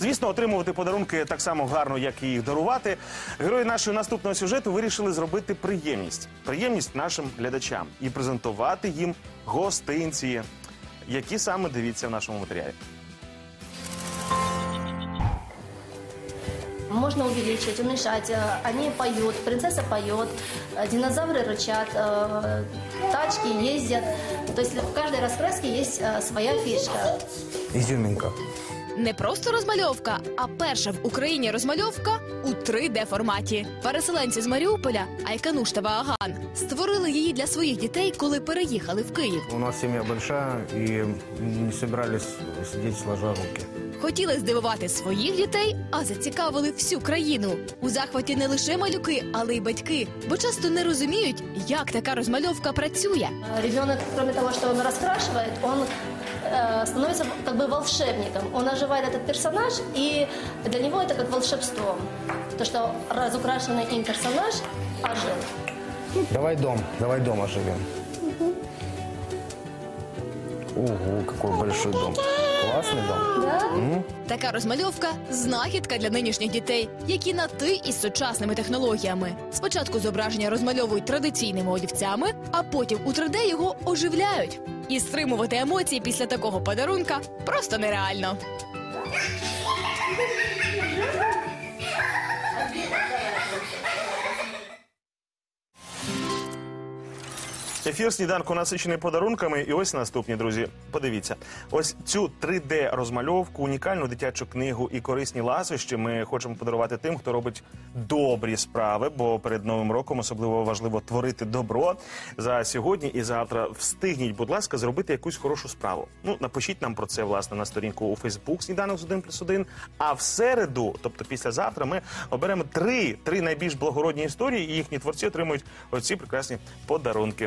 Звісно, отримувати подарунки так само гарно, як і їх дарувати. Герої нашого наступного сюжету вирішили зробити приємність. Приємність нашим глядачам і презентувати їм гостинці, які саме дивіться в нашому матеріалі. Можно увеличить, уменьшать. Э, Они поют, принцесса поет, э, динозавры рычат, э, тачки ездят. То есть в каждой раскраске есть э, своя фишка. Изюминка. Не просто розмальовка, а перша в Україні розмальовка у 3D форматі. Переселенці з Маріуполя Айкануш та Вааган створили її для своїх дітей, коли переїхали в Київ. У нас сім'я большая, і не збиралися сидіти сложа руки. Хотіли здивувати своїх дітей, а зацікавили всю країну. У захваті не лише малюки, але й батьки, бо часто не розуміють, як така розмальовка працює. Э, Ребенок, кроме того, что он раскрашивает, он э, становится как бы волшебником. Он оживает этот персонаж, и для него это как волшебство. То, что разукрашенный им персонаж ожил. Давай дом, давай дом оживем. Ого, какой большой дом. Классный дом. Така розмальовка знахідка для нинішніх дітей, які на ти із сучасними технологіями. Спочатку зображення розмальовують традиційними олівцями, а потім у 3D його оживляють. І стримувати емоції після такого подарунка просто нереально. Ефір сніданку насичений подарунками. І ось наступні друзі. Подивіться, ось цю 3D розмальовку, унікальну дитячу книгу і корисні ласощі ми хочемо подарувати тим, хто робить добрі справи. Бо перед новим роком особливо важливо творити добро. За сьогодні і завтра встигніть, будь ласка, зробити якусь хорошу справу. Ну напишіть нам про це власне на сторінку у Фейсбук сніданок з 1 плюс 1. А в середу, тобто післязавтра, ми оберемо три, три найбільш благородні історії, і їхні творці отримують оці прекрасні подарунки.